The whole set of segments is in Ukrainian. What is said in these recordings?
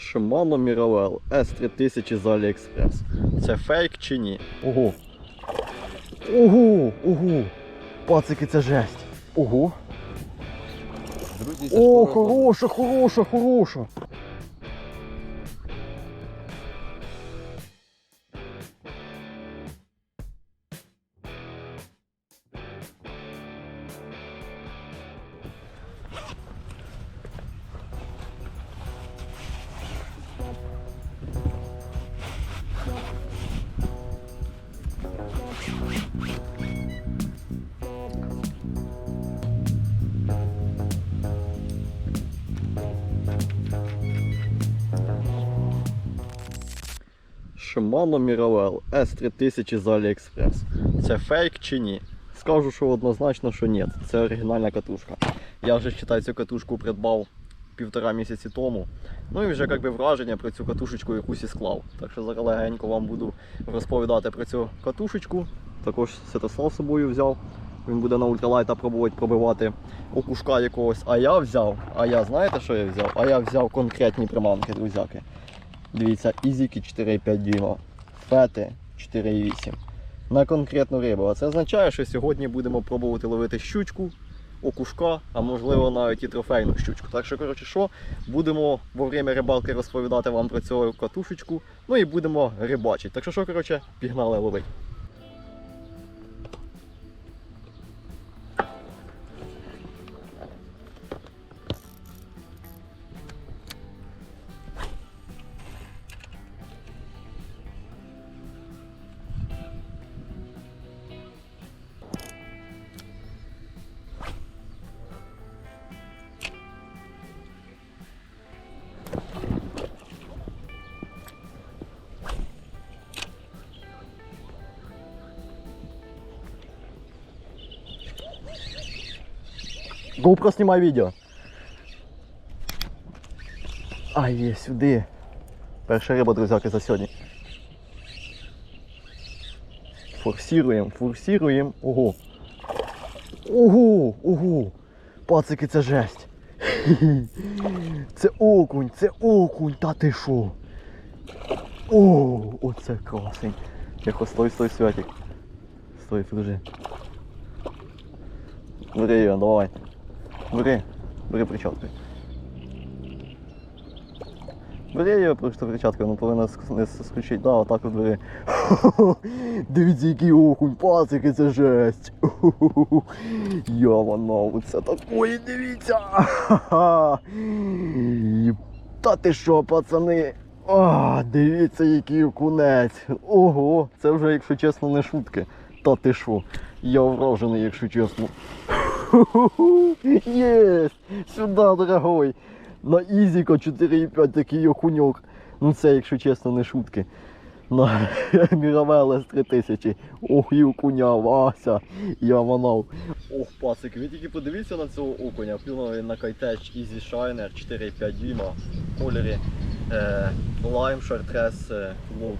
Shimano Miravel S3000 з AliExpress. Це фейк чи ні? Ого. Ого, ого. Пацики, це жесть. Ого. Друзі, це О, хороша, хороша, хороша. Shimano Miravel S3000 з AliExpress. Це фейк чи ні? Скажу, що однозначно, що ні. Це оригінальна катушка. Я вже читаю цю катушку придбав півтора місяці тому. Ну і вже як би, враження про цю катушечку якусь і склав. Так що зараз легенько вам буду розповідати про цю катушечку. Також Святослав з собою взяв. Він буде на ультралайта пробувати пробивати окушка якогось. А я взяв. А я знаєте, що я взяв? А я взяв конкретні приманки, друзяки. Дивіться, ізіки 4,5 дюйма, фети 4,8. На конкретну рибу. А це означає, що сьогодні будемо пробувати ловити щучку, окушка, а можливо навіть і трофейну щучку. Так що, коротше, що, будемо во время рибалки розповідати вам про цю катушечку, ну і будемо рибачити. Так що, що, коротше, пігнали ловити. GoPro знімай відео. А, є сюди. Перша риба, друзяки, за сьогодні. Форсіруємо, форсіруємо. Ого. Ого, ого. Пацики, це жесть. Це окунь, це окунь, та ти шо? О, оце красень. Тихо, стой, стой, святик. Стой, подожди. Бери давай. Бери, бери перчатку. Бери її просто перчаткою, вона повинна ск- не скручити. Да, отак от бери. Дивіться, який окунь, пацики, це жесть. Я воно, це такої, дивіться. Та ти що, пацани? А, дивіться, який окунець. Ого, це вже, якщо чесно, не шутки. Та ти що? Я вражений, якщо чесно. Єсть! Сюди, дорогой! На Ізіка 4,5 такий окуньок. Ну це, якщо чесно, не шутки. На Міравел С3000. Ох, і окуня, Вася, я манав. Ох, пасик, ви тільки подивіться на цього окуня. Плюнув на Кайтеч Easy Shiner 4,5 дюйма кольорі е, Lime Chartres е,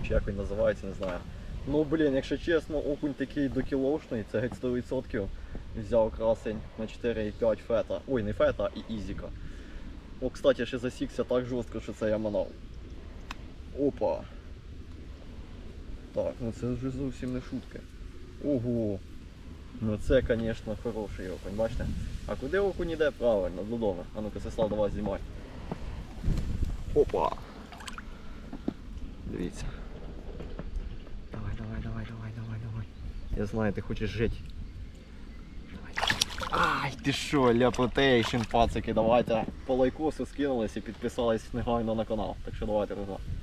чи як він називається, не знаю. Ну блін, якщо чесно, окунь такий докілошний, це геть 100%. Взяв красень на 4,5 фета. Ой, не фета, а і ізіка. О, кстати, ще засікся так жорстко, що це я манав. Опа. Так, ну це вже зовсім не шутки. Ого. Ну це, звісно, хороший окунь, бачите? А куди окунь іде? Правильно, додому. А ну-ка, Сеслав, давай знімай. Опа. Дивіться. Давай, давай, давай, давай. Я знаю, ти хочеш жити. Ай, ти що, ляпотейшн, пацики, давайте по лайкосу скинулись і підписались негайно на канал. Так що давайте.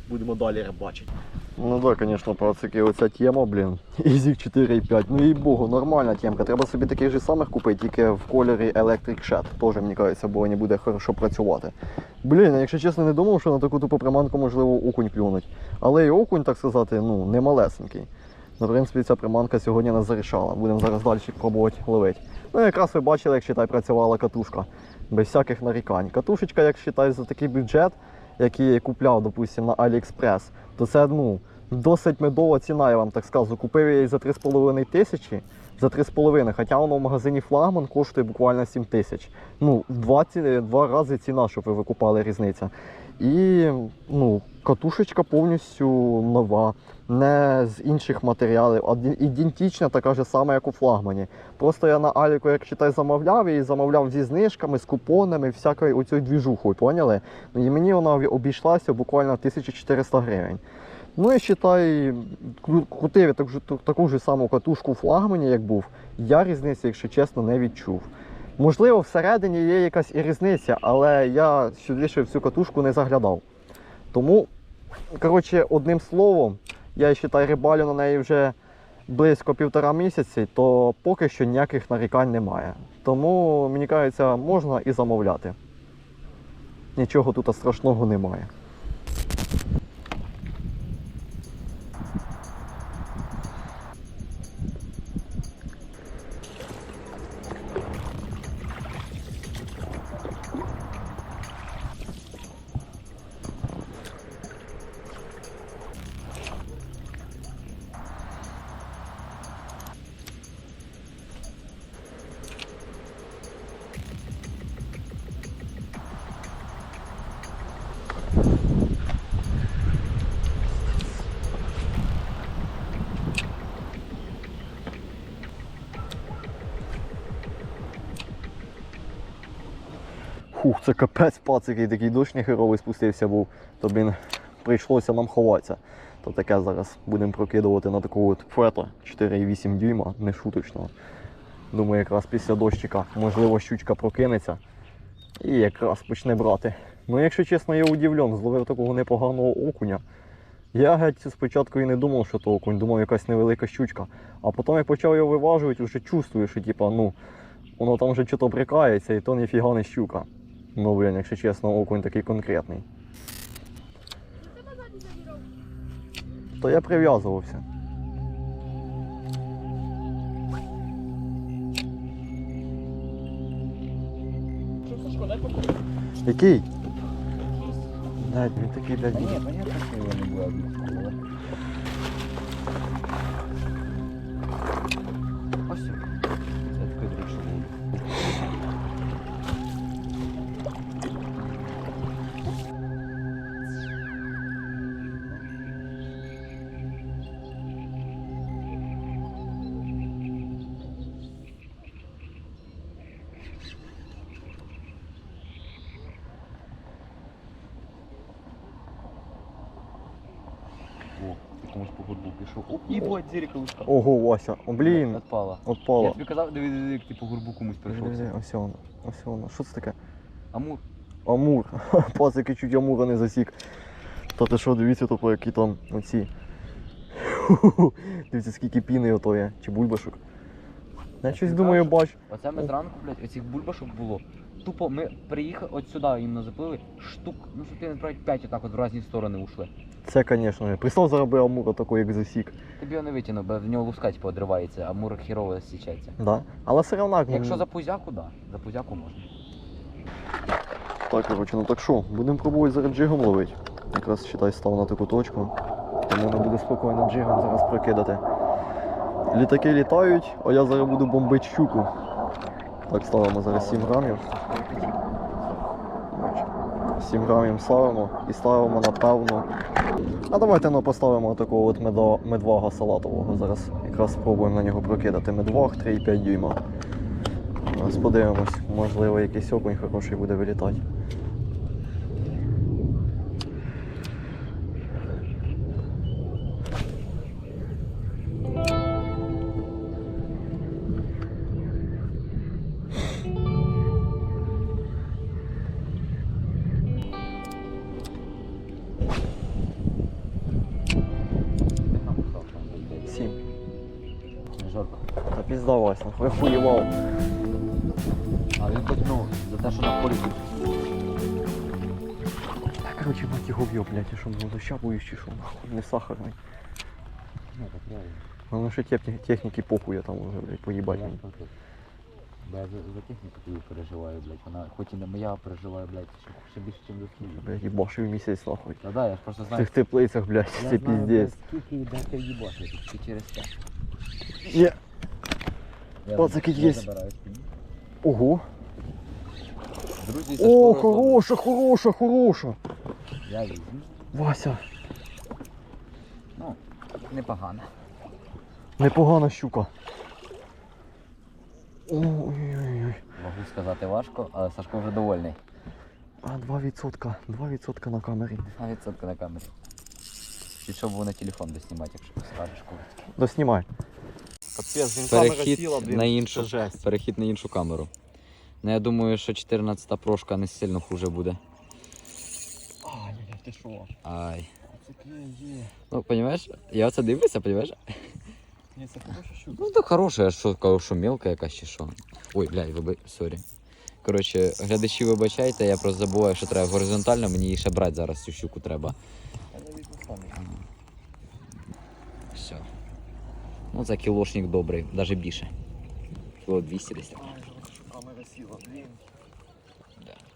Будемо далі рибачити. Ну так, да, звісно, пацики, оця тема, блін. Ізік 4,5. Ну їй богу, нормальна темка. Треба собі таких же самих купити, тільки в кольорі Electric Shed. Теж, мені кажеться, бо не буде хорошо працювати. Блін, я, якщо чесно, не думав, що на таку тупу приманку можливо окунь клюнуть. Але і окунь, так сказати, ну, не малесенький. Ну, в принципі, ця приманка сьогодні нас зарішала. Будемо зараз далі пробувати ловити. Ну, якраз ви бачили, як считай, працювала катушка. Без всяких нарікань. Катушечка, як считай, за такий бюджет, який я купляв, допустимо, на AliExpress, то це ну, досить медова ціна, я вам так скажу. Купив її за 3,5 тисячі. За 3,5, хоча воно в магазині флагман коштує буквально 7 тисяч. Ну, два, ці- два рази ціна, щоб ви викупали різниця. І ну, катушечка повністю нова, не з інших матеріалів, а ідентична, така ж сама, як у флагмані. Просто я на Аліку, як читай, замовляв і замовляв зі знижками, з купонами, всякою оцю двіжухою, поняли? Ну, І мені вона обійшлася буквально 1400 гривень. Ну і считай, кру- крутив я таку ж саму катушку у флагмані, як був. Я різниці, якщо чесно, не відчув. Можливо, всередині є якась і різниця, але я сюди ще в цю катушку не заглядав. Тому, коротше, одним словом, я вважаю, рибалю на неї вже близько півтора місяці, то поки що ніяких нарікань немає. Тому, мені кажеться, можна і замовляти. Нічого тут страшного немає. Це капець пацики, такий дощ нехеровий спустився був, то блін, прийшлося нам ховатися. То таке зараз будемо прокидувати на таку от фето 4,8 дюйма, не шуточно. Думаю, якраз після дощика, можливо, щучка прокинеться і якраз почне брати. Ну, якщо чесно, я удивлен, зловив такого непоганого окуня. Я геть спочатку і не думав, що то окунь, думав якась невелика щучка. А потім як почав його виважувати, вже чувствую, що типа, ну, воно там вже чого брикається, і то ніфіга не щука. Ну, блін, якщо чесно, окунь такий конкретний. То я прив'язувався. Який? Блядь, він такий, блядь, Та ні, понятно, що його не буде Футбол пішов. Оп, їбать, зірка лишка. Ого, Вася, о, блін, Отпала. Я тобі казав, диви, диви, як ти по горбу комусь прийшовся. Ось воно, ось воно. Що це таке? Амур. Амур. Пацики чуть амура не засік. Та ти що, дивіться, то які там оці. Дивіться, скільки піни ото є, чи бульбашок. Я щось думаю, бач. Оце ми зранку, блядь, оцих бульбашок було. Тупо ми приїхали от сюди, їм заплили штук, ну що ти не 5 отак от в різні сторони ушли. Це, звісно, представ зараби амура такий, як засік. Тобі його не витягнув, бо в нього луска типу одривається, а мур хірово січається. Да? Але все одно. Якщо за пузяку, да. За пузяку можна. Так, коротше, ну так що, будемо пробувати зараз джигом ловити. Якраз считай став на таку точку. Тому не буду спокійно джигом зараз прокидати. Літаки літають, а я зараз буду бомбити щуку. Так, ставимо зараз 7 грамів. 7 грамів ставимо і ставимо напевно. А давайте ну, поставимо такого от медо, медвага салатового. Зараз якраз спробуємо на нього прокидати. Медваг 3,5 дюйма. Зараз подивимось, можливо, якийсь окунь хороший буде вилітати. Та пізда хуєвав. А він хоч, ну, за те, що на полі тут. Та короче, мать його б'є, блядь, я що доща боюсь чи що, нахуй, не сахарний. Ну, так реально. Головне, що техні- техніки похуй я там уже, блядь, поїбать. мені. Бо я за, за техніку твою переживаю, блядь. Вона хоч і не моя, а переживаю, блядь, ще, ще більше, ніж дослужу. Блядь, їбашив місяць нахуй. Та да, я ж просто В знаю. цих теплицях, блядь, Я це знаю, піздець. блядь, Скільки їбати, тільки через це. Є. Пацаки спину. Ого. Друзі, це О, хороша, хороша, хороша. Я візьму. Вася, Ну, непогано. непогана щука. Ой-ой-ой. Можу сказати важко, але Сашко вже довольний. А 2%, 2% на камері. А відсотка на камері. І щоб було на телефон доснімати, якщо скажеш коли. Доснімай. Капець, він Перехід на іншу. Це жесть. Перехід на іншу камеру. Ну я думаю, що 14 прошка не сильно хуже буде. Ай, ти що? Ай. Є. Ну, розумієш, я оце дивлюся, розумієш? Ні, це хороша щука. Ну, то хороше, а що кажу, що мілка якась чи що. Ой, блядь, виби... сорі. Коротше, глядачі вибачайте, я просто забуваю, що треба горизонтально, мені її ще брати зараз цю щуку треба. Все. Ну, це кілошник добрий, навіть більше. Кіло 200 десь. блін.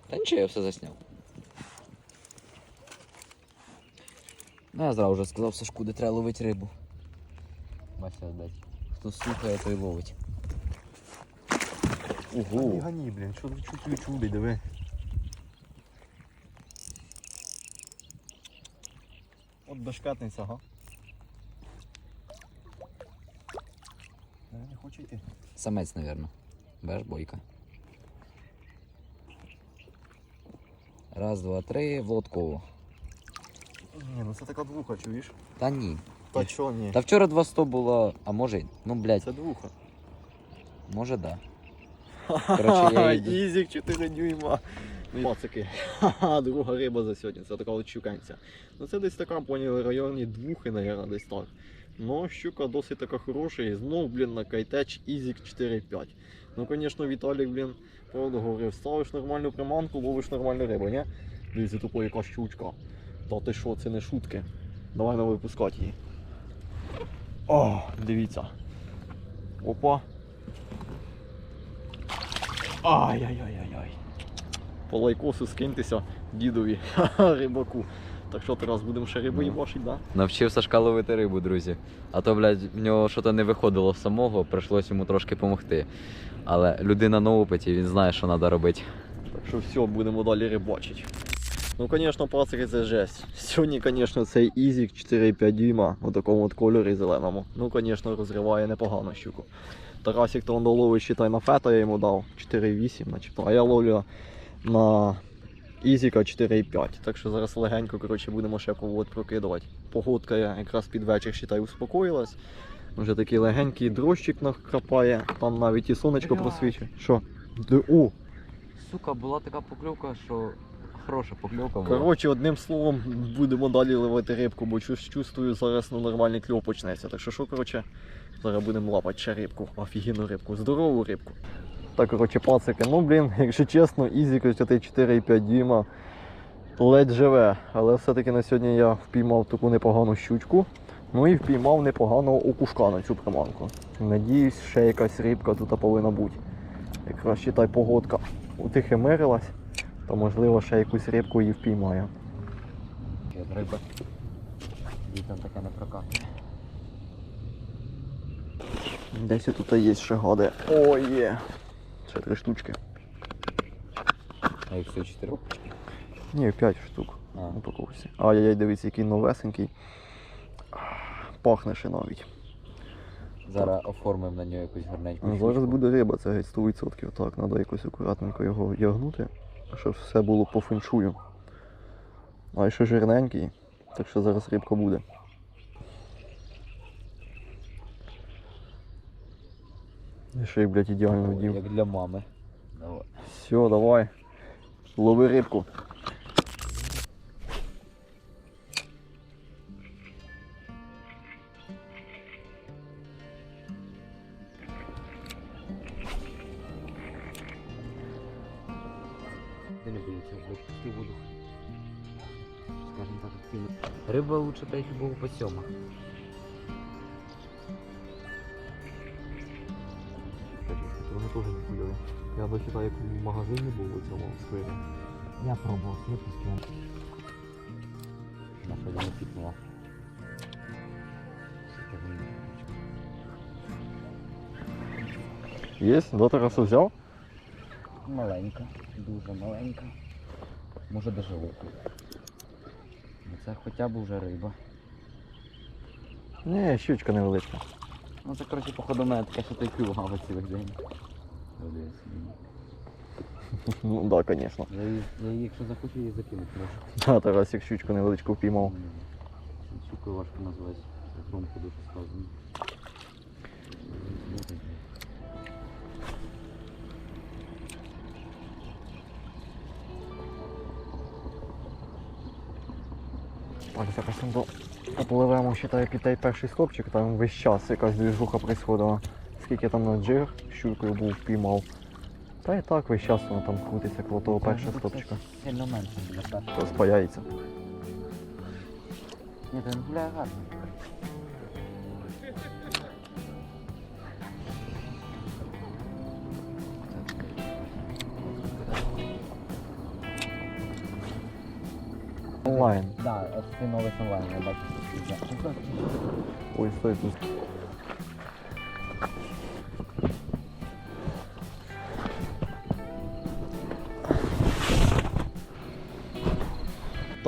Та нічого, я все засняв. Ну, я зразу вже сказав Сашку, де треба ловити рибу. Вася дать. Хто слухає, той ловить. Ого. гані, блін, що ти чуть чуди, диви. От бешкетниця, га? Не, хоче йти. Самець, напевно. Беш бойка. Раз, два, три, в лодкову. Ні, ну це така двуха, чуєш? Та ні. Та чо ні? Та вчора 200 було, а може, й- ну блядь, Це двуха. може да. Коротше, я. Ізік 4 дюйма. Пацики. Ха-ха, друга риба за сьогодні. Це така от щуканця. Ну це десь така, поняли, районі двухи, наверное, десь так. Ну, щука досить така хороша. І знов, блін, на кайтеч Ізік 4.5. Ну, звісно, Віталік, блін, правда говорив, ставиш нормальну приманку, ловиш нормальну рибу, ні? Дивіться, тупо яка щучка. Та ти що, це не шутки. Давай нам випускати її. О, дивіться. Опа. Ай-яй-яй-яй-яй. По лайкосу скиньтеся дідові рибаку. Так що зараз будемо ще рибу Ну. їбашить, да? Навчив Сашка ловити рибу, друзі. А то, блядь, в нього щось не виходило самого, прийшлось йому трошки допомогти. Але людина на опиті, він знає, що треба робити. Так що все, будемо далі рибачити. Ну, звісно, пацики, це жесть. Сьогодні, звісно, цей Ізік 4,5 дюйма у такому от кольорі зеленому. Ну, звісно, розриває непогано щуку. Тарасик то он ловить, считай, на фета я йому дав 4,8 начебто, а я ловлю на Ізіка 4,5. Так що зараз легенько коротше, будемо ще повод прокидувати. Погодка якраз під вечір считай, успокоїлась. Вже такий легенький дрожчик накрапає, там навіть і сонечко просвічує. Що? Де, о, Сука, була така покльовка, що хороша покльовка була. Коротше, одним словом, будемо далі ловити рибку, бо чу- чувствую, зараз ну, нормальний кльов почнеться. Так що, що, коротше, зараз будемо лапати ще рибку, офігенну рибку, здорову рибку. Так, коротше, пацики, ну блін, якщо чесно, ізі 4,5 дюйма ледь живе. Але все-таки на сьогодні я впіймав таку непогану щучку. Ну і впіймав непоганого окушка на цю приманку. Надіюсь, ще якась рибка тут повинна бути. Якраз читай погодка утихимирилась то можливо ще якусь рибку і впіймаю. Від риби. Дітям таке не прокатує. Десь тут є ще гади. О, є. Ще три штучки. А їх всього чотири? Ні, п'ять штук А. упаковці. Ай-яй-яй, дивіться, який новесенький. Пахне ще навіть. Зараз оформимо на нього якусь гарненьку. Ну, Зараз буде риба, це геть 100%. Так, треба якось акуратненько його ягнути, щоб все було по феншую. А ще жирненький, так що зараз рибка буде. І ще й, блядь, ідеально вдів. Як для мами. Давай. Все, давай. Лови рибку. Де не боїться, блядь, пусти воду. Скажем так, активно. Риба лучше їх було по сьомах. Я дочитаю, як в магазині був у цьому сквері. Я пробував сліпку з На що не пікнула. Є? До Тарасу взяв? Маленька, дуже маленька. Може даже велика. Це хоча б уже риба. Ні, щучка невеличка. Ну це коротше походу мене така що ти клювала цілий день. Ну да, звісно. Я її, я її, якщо захочу, її закинути можу. Да, Тарасик щучку невеличку впіймав. Щукою важко назвати. Громко дуже сказано. Так, зараз ми попливемо, під той перший скопчик, там весь час якась движуха происходила. Скільки там на джиг щукою був впіймав. Та і так весь час воно там крутиться коло того першого скопчика. Сильно менше першого. Спаяється. Ні, не гуляє гарно. Онлайн. Да, ось цей новий онлайн, я бачу. Ой, стой тут.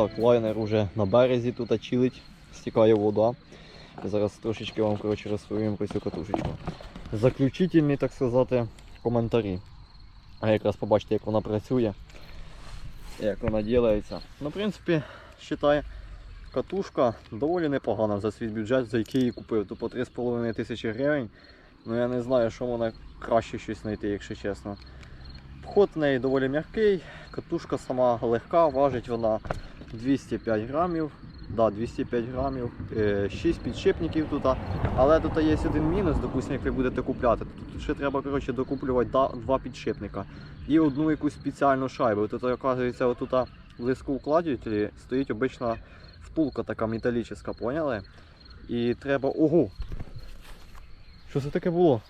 Так, лайнер уже на березі тут чилить, стікає вода. Зараз трошечки вам коротше, розповім про цю катушечку. Заключительні, так сказати, коментарі. А якраз побачите, як вона працює, як вона ділається. Ну, в принципі, вважаю, катушка доволі непогана за свій бюджет, за який її купив. То по 3,5 тисячі гривень. Ну я не знаю, що вона краще щось знайти, якщо чесно. Вход в неї доволі м'який, катушка сама легка, важить вона 205 грамів. Да, 205 грамів, 6 підшипників тут. Але тут є один мінус, допустимо, як ви будете купляти. Тут ще треба коротше, докуплювати два підшипника і одну якусь спеціальну шайбу. Тут, оказується, отут в лиску укладювателі стоїть обична втулка така металічна, поняли? І треба. Ого! Що це таке було?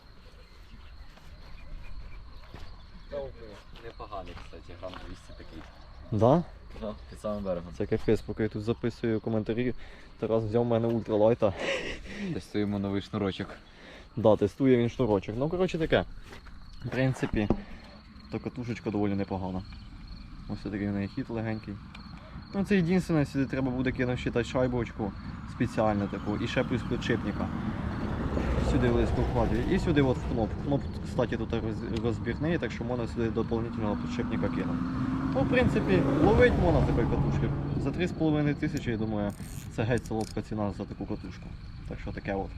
Непоганий, кстати, грам 200 такий. Да? Да, під самим берегом. Це капець, поки я тут записую коментарі. Тарас взяв в мене ультралайта. Тестуємо новий шнурочок. Да, тестує він шнурочок. Ну, коротше таке. В принципі, то катушечка доволі непогана. Ось такий в неї хід легенький. Ну це єдине, сюди треба буде кинути ще шайбочку спеціальну таку і ще плюс підшипника. Сюди вкладю. І сюди от в кноп. Кноп, кстати, тут розбірний, так що можна сюди доповнительного підшипника кинути. Ну, в принципі, ловить можна такої катушки. За 3,5 тисячі, я думаю, це геть солодка ціна за таку катушку. Так що таке от.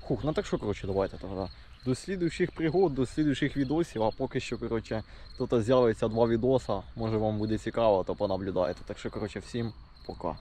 Хух, ну так що, коротше, давайте тоді. До слідуючих пригод, до слідуючих відосів, а поки що, коротше, тут з'явиться два відоса. Може вам буде цікаво, то понаблюдаєте. Так що, коротше, всім пока.